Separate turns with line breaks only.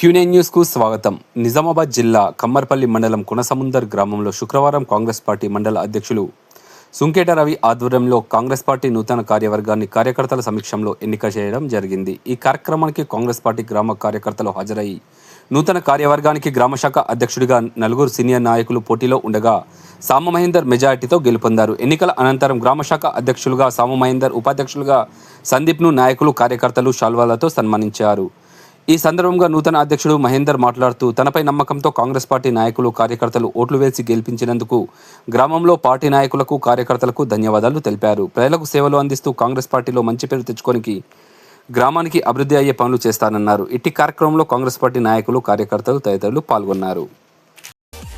Quinine న్యూస్కు స్వాగతం. నిజామాబాద్ జిల్లా కమ్మర్పల్లి మండలం కునసముందర్ గ్రామంలో శుక్రవారం కాంగ్రెస్ పార్టీ మండల అధ్యక్షులు సుంకేట రవి ఆధ్వర్యంలో కాంగ్రెస్ పార్టీ నూతన కార్యవర్గాన్ని కార్యకర్తల సమక్షంలో ఎన్నిక చేయడం జరిగింది. ఈ కార్యక్రమానికి కాంగ్రెస్ పార్టీ గ్రామ కార్యకర్తలు హాజరై నూతన కార్యవర్గానికి గ్రామ శాఖ అధ్యక్షుడిగా నలుగురు సీనియర్ నాయకులు పోటీలో ఉండగా సామ మహేందర్ మెజార్టీతో గెలుపొందారు. ఎన్నికల అనంతరం గ్రామ శాఖ అధ్యక్షులుగా సామ మహేందర్ ఉపాధ్యక్షులుగా సందీప్ను నాయకులు కార్యకర్తలు శాల్వాలతో సన్మానించారు. ఈ సందర్భంగా నూతన అధ్యక్షుడు మహేందర్ మాట్లాడుతూ తనపై నమ్మకంతో కాంగ్రెస్ పార్టీ నాయకులు కార్యకర్తలు ఓట్లు వేసి గెలిపించినందుకు గ్రామంలో పార్టీ నాయకులకు కార్యకర్తలకు ధన్యవాదాలు తెలిపారు. ప్రజలకు సేవలు అందిస్తూ కాంగ్రెస్ పార్టీలో మంచి పేరు తెచ్చుకోనికి గ్రామానికి అభివృద్ధి అయ్యే పనులు చేస్తానన్నారు. ఇట్టి కార్యక్రమంలో కాంగ్రెస్ పార్టీ నాయకులు కార్యకర్తలు తదితరులు పాల్గొన్నారు.